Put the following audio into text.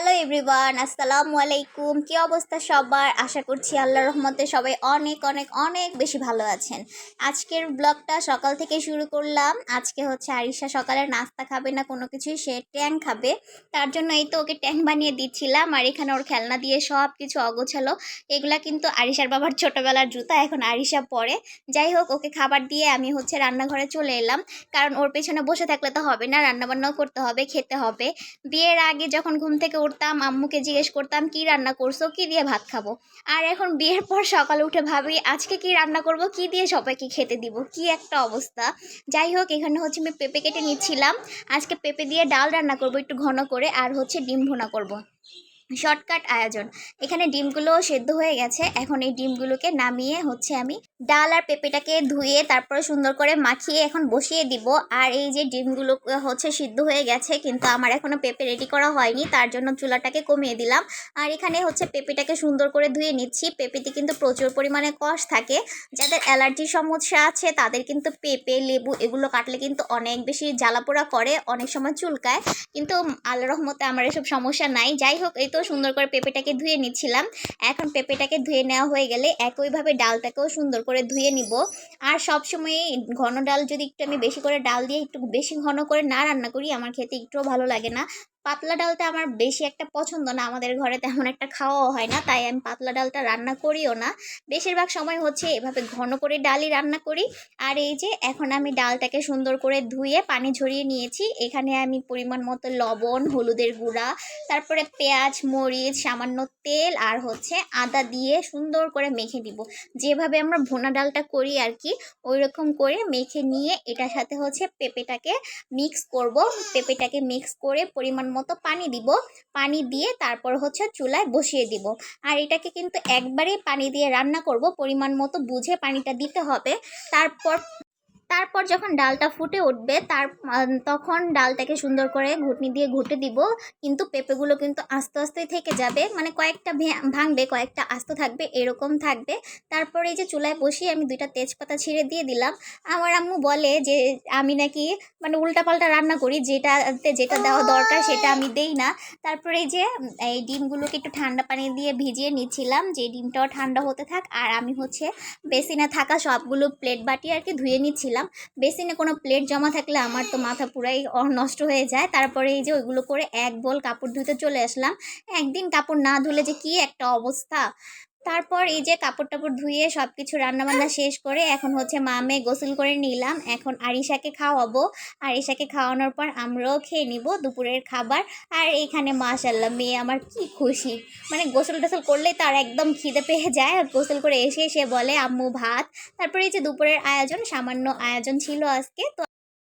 Hello everyone আসসালামু আলাইকুম কি অবস্থা সবার? আশা করছি আল্লাহ রহমতে সবাই অনেক অনেক অনেক বেশি ভালো আছেন। আজকের ব্লগটা সকাল থেকে শুরু করলাম। আজকে হচ্ছে আরিশা সকালে নাস্তা খাবে না, কোনো কিছুই, সে ট্যাং খাবে। তার জন্য এই তো ওকে ট্যাং বানিয়ে দিচ্ছিলাম। আর এখানে ওর খেলনা দিয়ে সব কিছু অগোছালো। এগুলা কিন্তু আরিশার বাবার ছোটোবেলার জুতা, এখন আরিশা পরে। যাই হোক, ওকে খাবার দিয়ে আমি হচ্ছে রান্নাঘরে চলে এলাম। কারণ ওর পেছনে বসে থাকলে তো হবে না, রান্নাবান্নাও করতে হবে, খেতে হবে। বিয়ের আগে যখন ঘুম থেকে উঠতাম আম্মুকে জিজ্ঞেস করতাম, কি রান্না করছ? কি দিয়ে ভাত খাব? আর এখন বিয়ের পর সকালে উঠে ভাবি, আজকে কি রান্না করব? কি দিয়ে সবাইকে খেতে দিব? কি একটা অবস্থা? যাই হোক, এখানে হচ্ছে আমি পেঁপে কেটে নিচ্ছিলাম। আজকে পেঁপে দিয়ে ডাল রান্না করব একটু ঘন করে, আর হচ্ছে ডিম ভুনা করব। শর্টকাট আয়োজন। এখানে ডিমগুলো সেদ্ধ হয়ে গেছে। এখন এই ডিমগুলোকে নামিয়ে হচ্ছে আমি ডাল আর পেঁপেটাকে ধুয়ে তারপরে সুন্দর করে মাখিয়ে এখন বসিয়ে দিব। আর এই যে ডিমগুলো হচ্ছে সিদ্ধ হয়ে গেছে, কিন্তু আমার এখনও পেঁপে রেডি করা হয়নি, তার জন্য চুলাটাকে কমিয়ে দিলাম। আর এখানে হচ্ছে পেঁপেটাকে সুন্দর করে ধুয়ে নিচ্ছি। পেঁপেতে কিন্তু প্রচুর পরিমাণে কষ থাকে। যাদের অ্যালার্জির সমস্যা আছে, তাদের কিন্তু পেঁপে, লেবু এগুলো কাটলে কিন্তু অনেক বেশি জ্বালাপোড়া করে, অনেক সময় চুলকায়। কিন্তু আল্লাহ রহমতে আমার এসব সমস্যা নাই। যাই হোক, এই তো সুন্দর করে পেঁপেটাকে ধুয়ে নিচ্ছিলাম। এখন পেঁপেটাকে ধুয়ে নেওয়া হয়ে গেলে একইভাবে ডালটাকেও সুন্দর করে ধুয়ে নিব। আর সবসময় ঘন ডাল যদি একটু আমি বেশি করে ডাল দিয়ে একটু বেশি ঘন করে না রান্না করি, আমার খেতে একটুও ভালো লাগে না। পাতলা ডালটা আমার বেশি একটা পছন্দ না। আমাদের ঘরে তেমন একটা খাওয়াও হয় না, তাই আমি পাতলা ডালটা রান্না করিও না। বেশিরভাগ সময় হচ্ছে এভাবে ঘন করে ডালই রান্না করি। আর এই যে এখন আমি ডালটাকে সুন্দর করে ধুয়ে পানি ঝরিয়ে নিয়েছি। এখানে আমি পরিমাণ মতো লবণ, হলুদের গুঁড়া, তারপরে পেঁয়াজ, মরিচ, সামান্য তেল আর হচ্ছে আদা দিয়ে সুন্দর করে মেখে দিব। যেভাবে আমরা ভুনা ডালটা করি আর কি ওই রকম করে মেখে নিয়ে এটার সাথে হচ্ছে পেঁপেটাকে মিক্স করব। পেঁপেটাকে মিক্স করে পরিমাণ মতো পানি দিব। পানি দিয়ে তারপর হচ্ছে চুলায় বসিয়ে দিব। আর এটাকে কিন্তু একবারেই পানি দিয়ে রান্না করব। পরিমাণ মতো বুঝে পানিটা দিতে হবে। তারপর তারপর যখন ডালটা ফুটে উঠবে, তার তখন ডালটাকে সুন্দর করে ঘুটনি দিয়ে ঘুটে দিব। কিন্তু পেঁপেগুলো কিন্তু আস্তে আস্তে থেকে যাবে। মানে কয়েকটা ভাঙবে, কয়েকটা আস্ত থাকবে, এরকম থাকবে। তারপরে এই যে চুলায় বসিয়ে আমি দুইটা তেজপাতা ছিঁড়ে দিয়ে দিলাম। আমার আম্মু বলে যে, আমি নাকি মানে উল্টাপাল্টা রান্না করি, যেটাতে যেটা দেওয়া দরকার সেটা আমি দেই না। তারপরে এই যে, এই ডিমগুলোকে একটু ঠান্ডা পানি দিয়ে ভিজিয়ে নিচ্ছিলাম, যে ডিমটাও ঠান্ডা হতে থাক। আর আমি হচ্ছে বেসিনে থাকা সবগুলো প্লেট বাটি আর কি ধুয়ে নিচ্ছিলাম। বেসিনে কোনো প্লেট জমা থাকলে আমার তো মাথা পুরাই নষ্ট হয়ে যায়। তারপরে এই যে ওইগুলো করে এক বল কাপড় ধুতে চলে আসলাম। একদিন কাপড় না ধুলে যে কি একটা অবস্থা। তারপর এই যে কাপড় টাপড় ধুয়ে সব কিছু রান্নাবান্না শেষ করে এখন হচ্ছে মামে গোসল করে নিলাম। এখন আরিশাকে খাওয়াবো। আরিশাকে খাওয়ানোর পর আমরাও খেয়ে নিব দুপুরের খাবার। আর এখানে মাশাল্লাহ মেয়ে আমার কি খুশি। মানে গোসল টোসল করলেই তার একদম খিদে পেয়ে যায়। আর গোসল করে এসে সে বলে, আম্মু ভাত। তারপরে এই যে দুপুরের আয়োজন, সামান্য আয়োজন ছিল আজকে, তো